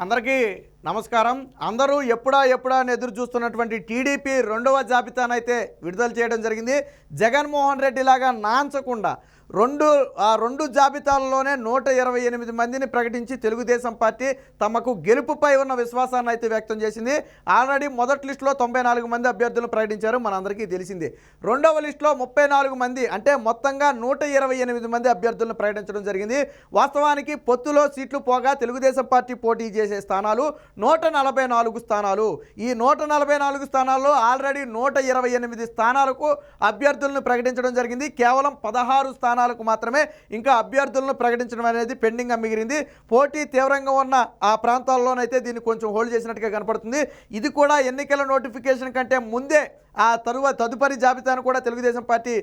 అందరికీ నమస్కారం. అందరూ ఎప్పుడా ఎప్పుడా అని ఎదురు చూస్తున్నటువంటి టీడీపీ రెండవ జాబితానైతే విడుదల చేయడం జరిగింది. జగన్మోహన్ రెడ్డి లాగా నాంచకుండా రెండు ఆ రెండు జాబితాలలోనే నూట ఇరవై ఎనిమిది మందిని ప్రకటించి తెలుగుదేశం పార్టీ తమకు గెలుపుపై ఉన్న విశ్వాసాన్ని అయితే వ్యక్తం చేసింది. ఆల్రెడీ మొదటి లిస్టులో తొంభై నాలుగు మంది అభ్యర్థులు ప్రకటించారు. మనందరికీ తెలిసింది. రెండవ లిస్టులో ముప్పై నాలుగు మంది అంటే మొత్తంగా నూట ఇరవై ఎనిమిది మంది అభ్యర్థులను ప్రకటించడం జరిగింది. వాస్తవానికి పొత్తులో సీట్లు పోగా తెలుగుదేశం పార్టీ పోటీ చేసే స్థానాలు నూట నలభై నాలుగు స్థానాలు. ఈ నూట నలభై నాలుగు స్థానాల్లో ఆల్రెడీ నూట ఇరవై ఎనిమిది స్థానాలకు అభ్యర్థులను ప్రకటించడం జరిగింది. కేవలం పదహారు స్థానాలకు మాత్రమే ఇంకా అభ్యర్థులను ప్రకటించడం అనేది పెండింగ్గా మిగిలింది. పోటీ తీవ్రంగా ఉన్న ఆ ప్రాంతాల్లోనైతే దీన్ని కొంచెం హోల్డ్ చేసినట్టుగా కనపడుతుంది. ఇది కూడా ఎన్నికల నోటిఫికేషన్ కంటే ముందే ఆ తరువాత తదుపరి జాబితాను కూడా తెలుగుదేశం పార్టీ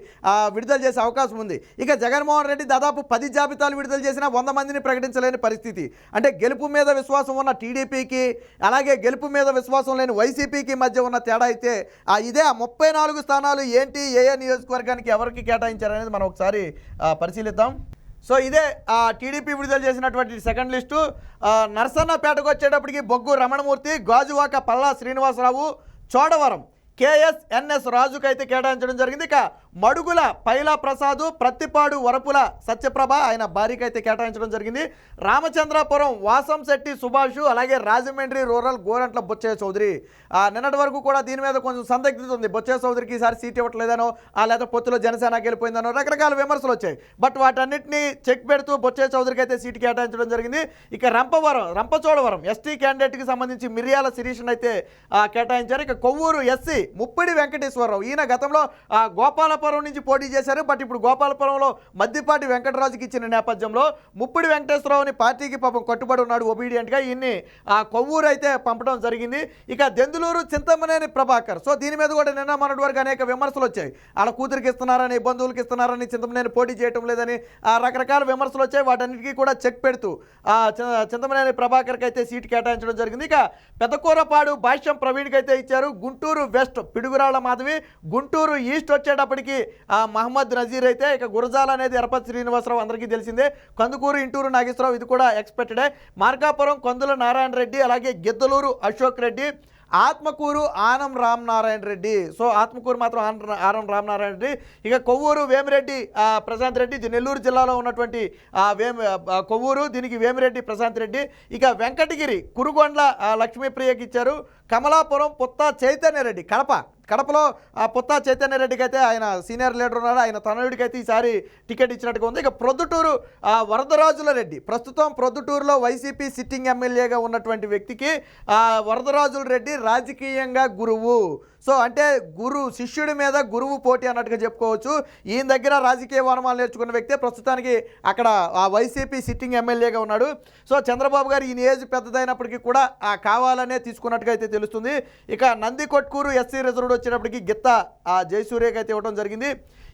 విడుదల చేసే అవకాశం ఉంది. ఇక జగన్మోహన్ రెడ్డి దాదాపు పది జాబితాలు విడుదల చేసినా వంద మందిని ప్రకటించలేని పరిస్థితి. అంటే గెలుపు మీద విశ్వాసం ఉన్న టీడీపీకి అలాగే గెలుపు మీద విశ్వాసం లేని వైసీపీకి మధ్య ఉన్న తేడా అయితే ఆ, ఇదే ఆ ముప్పై నాలుగు స్థానాలు ఏంటి ఏ ఏ నియోజకవర్గానికి ఎవరికి కేటాయించారనేది మనం ఒకసారి పరిశీలిద్దాం. సో ఇదే ఆ, టీడీపీ విడుదల చేసినటువంటి సెకండ్ లిస్టు. నర్సన్నపేటకు నరసన్నపేటకు వచ్చేటప్పటికి బొగ్గు రమణమూర్తి గాజువాక పల్లా శ్రీనివాసరావు చోడవరం కేఎస్ఎన్ఎస్ రాజుకు అయితే కేటాయించడం జరిగింది. ఇక మడుగుల పైలా ప్రసాదు ప్రత్తిపాడు వరపుల సత్యప్రభ ఆయన భార్యకి అయితే కేటాయించడం జరిగింది. రామచంద్రాపురం వాసంశెట్టి సుభాష్ అలాగే రాజమండ్రి రూరల్ గోరంట్ల బొచ్చయ్య చౌదరి. నిన్నటి వరకు కూడా దీని మీద కొంచెం సందిగ్ధత ఉంది బొచ్చయ్య చౌదరికి ఈసారి సీట్ ఇవ్వట్లేదనో ఆ లేదా పొత్తులో జనసేనకి వెళ్ళిపోయిందనో రకరకాల విమర్శలు వచ్చాయి. బట్ వాటన్నిటిని చెక్ పెడుతూ బొచ్చయ్య చౌదరికి అయితే సీటు కేటాయించడం జరిగింది. ఇక రంపవరం రంపచోడవరం ఎస్టీ క్యాండిడేట్కి సంబంధించి మిరియాల శిరీష్ని అయితే కేటాయించారు. ఇక కొవ్వూరు ఎస్సీ ముప్పిడి వెంకటేశ్వరరావు. ఈయన గతంలో గోపాలపురం గోపాలపురం నుంచి పోటీ చేశారు. బట్ ఇప్పుడు గోపాలపురంలో మద్దిపాటి వెంకటరాజుకి ఇచ్చిన నేపథ్యంలో ముప్పిడి వెంకటేశ్వరరావుని పార్టీకి పాపం కట్టుబడి ఉన్నాడు ఒబీడియంట్గా ఈయన్ని ఆ కొవ్వూరు అయితే పంపడం జరిగింది. ఇక దెందులూరు చింతమనేని ప్రభాకర్. సో దీని మీద కూడా నిన్న మొన్నటి వరకు అనేక విమర్శలు వచ్చాయి. వాళ్ళ కూతురికి ఇస్తున్నారని బంధువులకి ఇస్తున్నారని చింతమనేని పోటీ చేయటం లేదని ఆ రకరకాల విమర్శలు వచ్చాయి. వాటన్నిటికీ కూడా చెక్ పెడుతూ ఆ చింతమనేని ప్రభాకర్కి అయితే సీటు కేటాయించడం జరిగింది. ఇక పెద్దకూరపాడు భాష్యం ప్రవీణ్కి అయితే ఇచ్చారు. గుంటూరు వెస్ట్ పిడుగురాళ్ళ మాధవి గుంటూరు ఈస్ట్ వచ్చేటప్పటికి ఆ మహమ్మద్ నజీర్ అయితే ఇక గురజాల అనేది ఎరపతి శ్రీనివాసరావు అందరికీ తెలిసిందే. కందుకూరు ఇంటూరు నాగేశ్వరరావు ఇది కూడా ఎక్స్పెక్టెడే మార్కాపురం కొందుల నారాయణ రెడ్డి అలాగే గిద్దలూరు అశోక్ రెడ్డి ఆత్మకూరు ఆనం రామనారాయణ రెడ్డి. సో ఆత్మకూరు మాత్రం ఆన- ఆనం రామనారాయణ రెడ్డి. ఇక కొవ్వూరు వేమిరెడ్డి ప్రశాంత్ రెడ్డి ఇది నెల్లూరు జిల్లాలో ఉన్నటువంటి ఆ, వేమి కొవ్వూరు దీనికి వేమిరెడ్డి ప్రశాంత్ రెడ్డి. ఇక వెంకటగిరి కురుగొండ్ల లక్ష్మీప్రియకి ఇచ్చారు. కమలాపురం పుత్త చైతన్య రెడ్డి కడప. కడపలో ఆ పుత్త చైతన్య రెడ్డికి అయితే ఆయన సీనియర్ లీడర్ ఉన్నాడు. ఆయన తనయుడికి అయితే ఈసారి టికెట్ ఇచ్చినట్టుగా ఉంది. ఇక ప్రొద్దుటూరు ఆ, వరదరాజుల రెడ్డి ప్రస్తుతం ప్రొద్దుటూరులో వైసీపీ సిట్టింగ్ ఎమ్మెల్యేగా ఉన్నటువంటి వ్యక్తికి ఆ, వరదరాజుల రెడ్డి రాజకీయంగా గురువు. సో అంటే గురు శిష్యుడి మీద గురువు పోటీ అన్నట్టుగా చెప్పుకోవచ్చు. ఈయన దగ్గర రాజకీయ వనమాలు నేర్చుకున్న వ్యక్తే ప్రస్తుతానికి అక్కడ ఆ వైసీపీ సిట్టింగ్ ఎమ్మెల్యేగా ఉన్నాడు. సో చంద్రబాబు గారు ఈయన ఏజ్ పెద్దదైనప్పటికీ కూడా ఆ కావాలనే తీసుకున్నట్టుగా అయితే తెలుస్తుంది. ఇక నంది కొట్కూరు ఎస్సీ రిజర్వ్డ్ వచ్చేటప్పటికి గిత్త ఆ జయసూర్యకి అయితే ఇవ్వడం జరిగింది.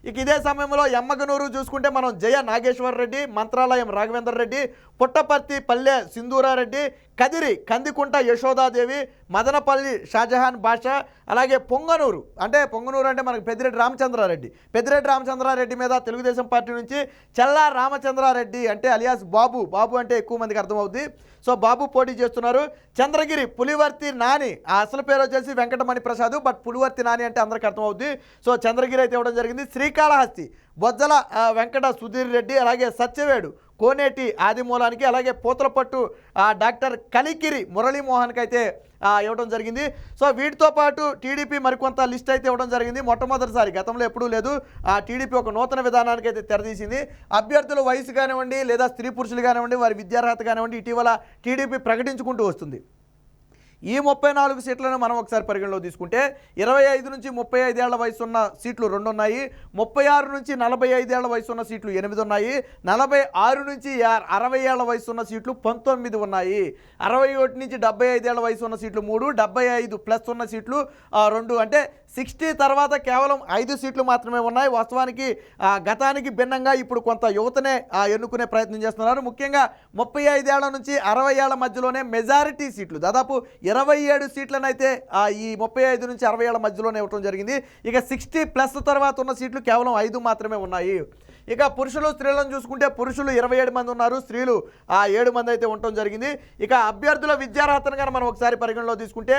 ఇక ఇదే సమయంలో ఎమ్మగనూరు చూసుకుంటే మనం జయ నాగేశ్వర రెడ్డి మంత్రాలయం రాఘవేందర్ రెడ్డి పుట్టపర్తి పల్లె సింధూరారెడ్డి కదిరి కందికుంట యశోదాదేవి మదనపల్లి షాజహాన్ బాషా అలాగే పొంగనూరు. అంటే పొంగనూరు అంటే మనకు పెద్దిరెడ్డి రామచంద్రారెడ్డి. పెద్దిరెడ్డి రామచంద్రారెడ్డి మీద తెలుగుదేశం పార్టీ నుంచి చల్లా రామచంద్రారెడ్డి అంటే అలియాస్ బాబు. బాబు అంటే ఎక్కువ మందికి అర్థమవుద్ది. సో బాబు పోటీ చేస్తున్నారు. చంద్రగిరి పులివర్తి నాని. ఆ అసలు పేరు వచ్చేసి వెంకటమణి ప్రసాద్ బట్ పులివర్తి నాని అంటే అందరికీ అర్థమవుద్ది. సో చంద్రగిరి అయితే ఇవ్వడం జరిగింది. శ్రీ శ్రీకాళహస్తి బొజ్జల వెంకట సుధీర్ రెడ్డి అలాగే సత్యవేడు కోనేటి ఆదిమూలానికి అలాగే పూతలపట్టు డాక్టర్ కలికిరి మురళీమోహన్కి అయితే ఇవ్వడం జరిగింది. సో వీటితో పాటు టీడీపీ మరికొంత లిస్ట్ అయితే ఇవ్వడం జరిగింది. మొట్టమొదటిసారి గతంలో ఎప్పుడూ లేదు. ఆ టీడీపీ ఒక నూతన విధానానికి అయితే తెరదీసింది. అభ్యర్థుల వయసు కానివ్వండి లేదా స్త్రీ పురుషులు కానివ్వండి వారి విద్యార్హత కానివ్వండి ఇటీవల టీడీపీ ప్రకటించుకుంటూ వస్తుంది. ఈ ముప్పై నాలుగు సీట్లను మనం ఒకసారి పరిగణలో తీసుకుంటే ఇరవై ఐదు నుంచి ముప్పై ఐదేళ్ళ వయసు ఉన్న సీట్లు రెండు ఉన్నాయి ముప్పై ఆరు నుంచి నలభై ఐదేళ్ళ వయసు ఉన్న సీట్లు ఎనిమిది ఉన్నాయి నలభై ఆరు నుంచి అరవై ఏళ్ళ వయసు ఉన్న సీట్లు పంతొమ్మిది ఉన్నాయి. అరవై ఒకటి నుంచి డెబ్బై ఐదేళ్ళ వయసు ఉన్న సీట్లు మూడు డెబ్బై ఐదు ప్లస్ ఉన్న సీట్లు రెండు. అంటే సిక్స్టీ తర్వాత కేవలం ఐదు సీట్లు మాత్రమే ఉన్నాయి. వాస్తవానికి ఆ, గతానికి భిన్నంగా ఇప్పుడు కొంత యువతనే ఆ, ఎన్నుకునే ప్రయత్నం చేస్తున్నారు. ముఖ్యంగా ముప్పై ఐదేళ్ళ నుంచి అరవై ఏళ్ళ మధ్యలోనే మెజారిటీ సీట్లు దాదాపు ఇరవై ఏడు సీట్లనైతే ఈ ముప్పై ఐదు నుంచి అరవై ఏళ్ళ మధ్యలోనే ఇవ్వడం జరిగింది. ఇక సిక్స్టీ ప్లస్ తర్వాత ఉన్న సీట్లు కేవలం ఐదు మాత్రమే ఉన్నాయి. ఇక పురుషులు స్త్రీలను చూసుకుంటే పురుషులు ఇరవై ఏడు మంది ఉన్నారు. స్త్రీలు ఆ ఏడు మంది అయితే ఉండటం జరిగింది. ఇక అభ్యర్థుల విద్యార్హతను కానీ మనం ఒకసారి పరిగణలో తీసుకుంటే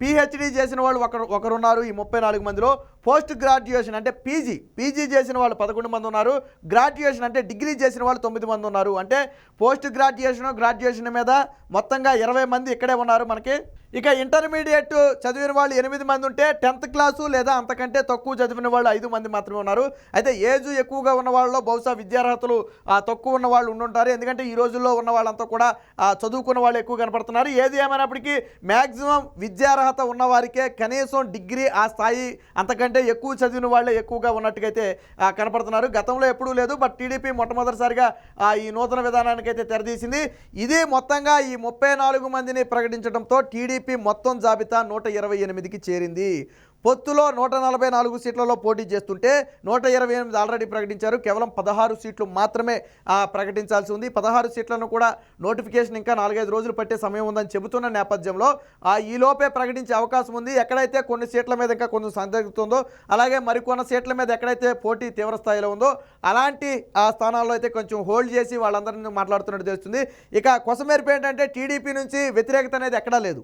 పిహెచ్డి చేసిన వాళ్ళు ఒకరు ఒకరున్నారు ఈ ముప్పై నాలుగు మందిలో. పోస్ట్ గ్రాడ్యుయేషన్ అంటే పీజీ పీజీ చేసిన వాళ్ళు పదకొండు మంది ఉన్నారు. గ్రాడ్యుయేషన్ అంటే డిగ్రీ చేసిన వాళ్ళు తొమ్మిది మంది ఉన్నారు. అంటే పోస్ట్ గ్రాడ్యుయేషన్ గ్రాడ్యుయేషన్ మీద మొత్తంగా ఇరవై మంది ఇక్కడే ఉన్నారు మనకి. ఇక ఇంటర్మీడియట్ చదివిన వాళ్ళు ఎనిమిది మంది ఉంటే టెన్త్ క్లాసు లేదా అంతకంటే తక్కువ చదివిన వాళ్ళు ఐదు మంది మాత్రమే ఉన్నారు. అయితే ఏజ్ ఎక్కువగా ఉన్న వాళ్ళలో బహుశా విద్యార్హతలు తక్కువ ఉన్న వాళ్ళు ఉండుంటారు. ఎందుకంటే ఈ రోజుల్లో ఉన్న వాళ్ళంతా కూడా చదువుకున్న వాళ్ళు ఎక్కువ కనపడుతున్నారు. ఏది ఏమైనప్పటికీ మ్యాక్సిమం విద్యార్హత ఉన్న వారికే కనీసం డిగ్రీ ఆ స్థాయి అంతకంటే ఎక్కువ చదివిన వాళ్ళే ఎక్కువగా ఉన్నట్టుగైతే కనపడుతున్నారు. గతంలో ఎప్పుడూ లేదు బట్ టీడీపీ మొట్టమొదటిసారిగా ఈ నూతన విధానానికి అయితే తెరదీసింది. ఇది మొత్తంగా ఈ ముప్పై నాలుగు మందిని ప్రకటించడంతో టీడీపీ మొత్తం జాబితా నూట ఇరవై ఎనిమిదికి చేరింది. పొత్తులో నూట నలభై నాలుగు సీట్లలో పోటీ చేస్తుంటే నూట ఇరవై ఎనిమిది ఆల్రెడీ ప్రకటించారు. కేవలం పదహారు సీట్లు మాత్రమే ప్రకటించాల్సి ఉంది. పదహారు సీట్లను కూడా నోటిఫికేషన్ ఇంకా నాలుగైదు రోజులు పట్టే సమయం ఉందని చెబుతున్న నేపథ్యంలో ఆ ఈలోపే ప్రకటించే అవకాశం ఉంది. ఎక్కడైతే కొన్ని సీట్ల మీద ఇంకా కొంచెం సందిగ్ధందో అలాగే మరికొన్న సీట్ల మీద ఎక్కడైతే పోటీ తీవ్ర స్థాయిలో ఉందో అలాంటి ఆ స్థానాల్లో అయితే కొంచెం హోల్డ్ చేసి వాళ్ళందరినీ మాట్లాడుతున్నట్టు తెలుస్తుంది. ఇక కొసమేర్పు ఏంటంటే టీడీపీ నుంచి వ్యతిరేకత అనేది ఎక్కడా లేదు.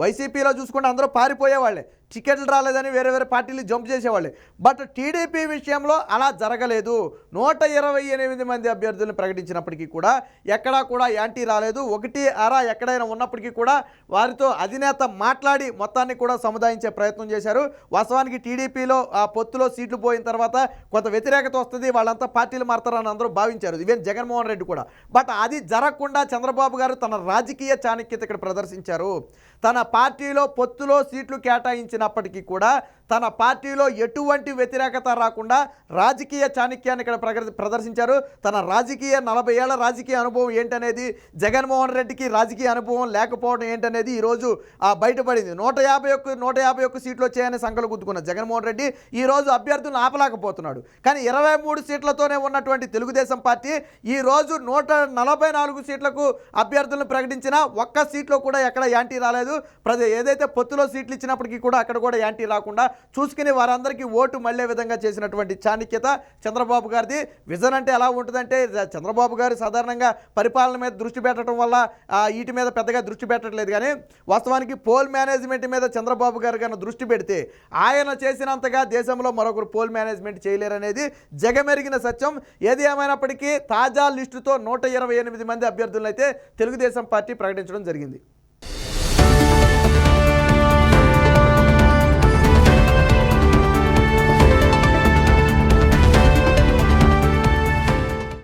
వైసీపీలో చూసుకుంటే అందరూ పారిపోయేవాళ్ళే. టికెట్లు రాలేదని వేరే వేరే పార్టీలు జంప్ చేసేవాళ్ళే. బట్ టీడీపీ విషయంలో అలా జరగలేదు. నూట ఇరవై ఎనిమిది మంది అభ్యర్థులను ప్రకటించినప్పటికీ కూడా ఎక్కడా కూడా యాంటీ రాలేదు. ఒకటి అరా ఎక్కడైనా ఉన్నప్పటికీ కూడా వారితో అధినేత మాట్లాడి మొత్తాన్ని కూడా సముదాయించే ప్రయత్నం చేశారు. వాస్తవానికి టీడీపీలో ఆ పొత్తులో సీట్లు పోయిన తర్వాత కొంత వ్యతిరేకత వస్తుంది. వాళ్ళంతా పార్టీలు మారుతారని అందరూ భావించారు. ఈవెన్ జగన్మోహన్ రెడ్డి కూడా. బట్ అది జరగకుండా చంద్రబాబు గారు తన రాజకీయ చాణక్యత ఇక్కడ ప్రదర్శించారు. తన పార్టీలో పొత్తులో సీట్లు కేటాయించిన కేటాయించినప్పటికీ కూడా తన పార్టీలో ఎటువంటి వ్యతిరేకత రాకుండా రాజకీయ చాణక్యాన్ని ఇక్కడ ప్రదర్శించారు. తన రాజకీయ నలభై ఏళ్ళ రాజకీయ అనుభవం ఏంటనేది జగన్మోహన్ రెడ్డికి రాజకీయ అనుభవం లేకపోవడం ఏంటనేది ఈరోజు ఆ బయటపడింది. నూట యాభై ఒక్క నూట యాభై ఒక్క సీట్లు వచ్చాయని సంఖ్యలు గుద్దుకున్న జగన్మోహన్ రెడ్డి ఈ రోజు అభ్యర్థులను ఆపలేకపోతున్నాడు. కానీ ఇరవై మూడు సీట్లతోనే ఉన్నటువంటి తెలుగుదేశం పార్టీ ఈ రోజు నూట నలభై నాలుగు సీట్లకు అభ్యర్థులను ప్రకటించిన ఒక్క సీట్లో కూడా ఎక్కడ యాంటీ రాలేదు. ప్రజ ఏదైతే పొత్తులో సీట్లు ఇచ్చినప్పటికీ కూడా అక్కడ కూడా యాంటీ రాకుండా చూసుకుని వారందరికీ ఓటు మళ్ళే విధంగా చేసినటువంటి చాణక్యత చంద్రబాబు గారిది. విజన్ అంటే ఎలా ఉంటుందంటే చంద్రబాబు గారు సాధారణంగా పరిపాలన మీద దృష్టి పెట్టడం వల్ల వీటి మీద పెద్దగా దృష్టి పెట్టట్లేదు. కానీ వాస్తవానికి పోల్ మేనేజ్మెంట్ మీద చంద్రబాబు గారు కన్నా దృష్టి పెడితే ఆయన చేసినంతగా దేశంలో మరొకరు పోల్ మేనేజ్మెంట్ చేయలేరనేది జగమెరిగిన సత్యం. ఏది ఏమైనప్పటికీ తాజా లిస్టుతో నూట ఇరవై ఎనిమిది మంది అభ్యర్థులను అయితే తెలుగుదేశం పార్టీ ప్రకటించడం జరిగింది.